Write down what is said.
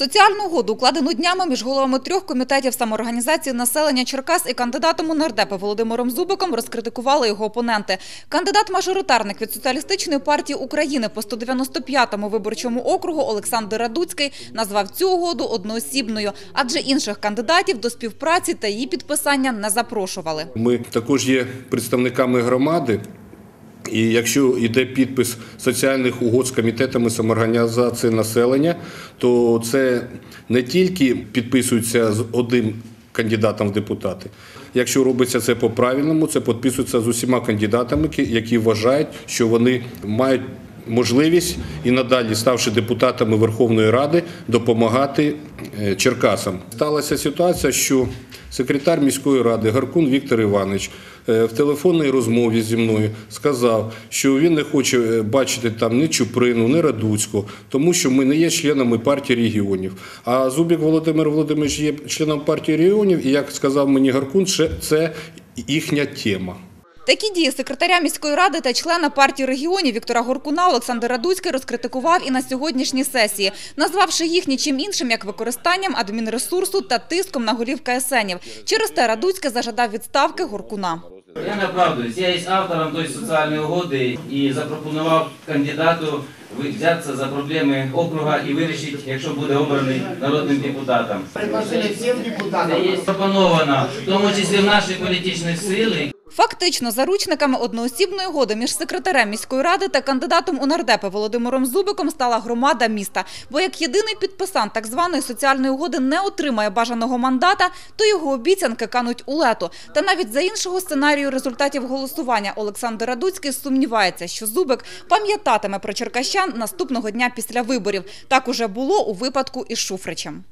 Соціальну угоду, укладену днями між головами трьох комітетів самоорганізації населення Черкас і кандидатом у нардепи Володимиром Зубиком розкритикували його опоненти. Кандидат-мажоритарник від Соціалістичної партії України по 195-му виборчому округу Олександр Радуцький назвав цю угоду одноосібною, адже інших кандидатів до співпраці та її підписання не запрошували. Ми також є представниками громади. І якщо йде підпис соціальних угод з комітетами самоорганізації населення, то це не тільки підписується з одним кандидатом в депутати. Якщо робиться це по-правильному, це підписується з усіма кандидатами, які вважають, що вони мають можливість і надалі, ставши депутатами Верховної Ради, допомагати е, Черкасам. Сталася ситуація, що секретар міської ради Гаркун Віктор Іванович е, в телефонній розмові зі мною сказав, що він не хоче е, бачити там ні Чуприну, ні Радуцьку, тому що ми не є членами партії регіонів. А Зубік Володимир Володимирович є членом партії регіонів, і як сказав мені Гаркун, це їхня тема. Такі дії секретаря міської ради та члена партії регіонів Віктора Горкуна Олександр Радуцький розкритикував і на сьогоднішній сесії, назвавши їх нічим іншим, як використанням адмінресурсу та тиском на голів КСНів. Через те Радуцький зажадав відставки Горкуна. Я не оправдуюсь, я є автором тої соціальної угоди і запропонував кандидату взятися за проблеми округа і вирішити, якщо буде обраний народним депутатом. Предложили всем Це є пропоновано, в тому числі в нашій політичній силі. Фактично, заручниками одноосібної угоди між секретарем міської ради та кандидатом у нардепи Володимиром Зубиком стала громада міста. Бо як єдиний підписант так званої соціальної угоди не отримає бажаного мандата, то його обіцянки кануть у лету. Та навіть за іншого сценарію результатів голосування Олександр Радуцький сумнівається, що Зубик пам'ятатиме про черкащан наступного дня після виборів. Так уже було у випадку із Шуфричем.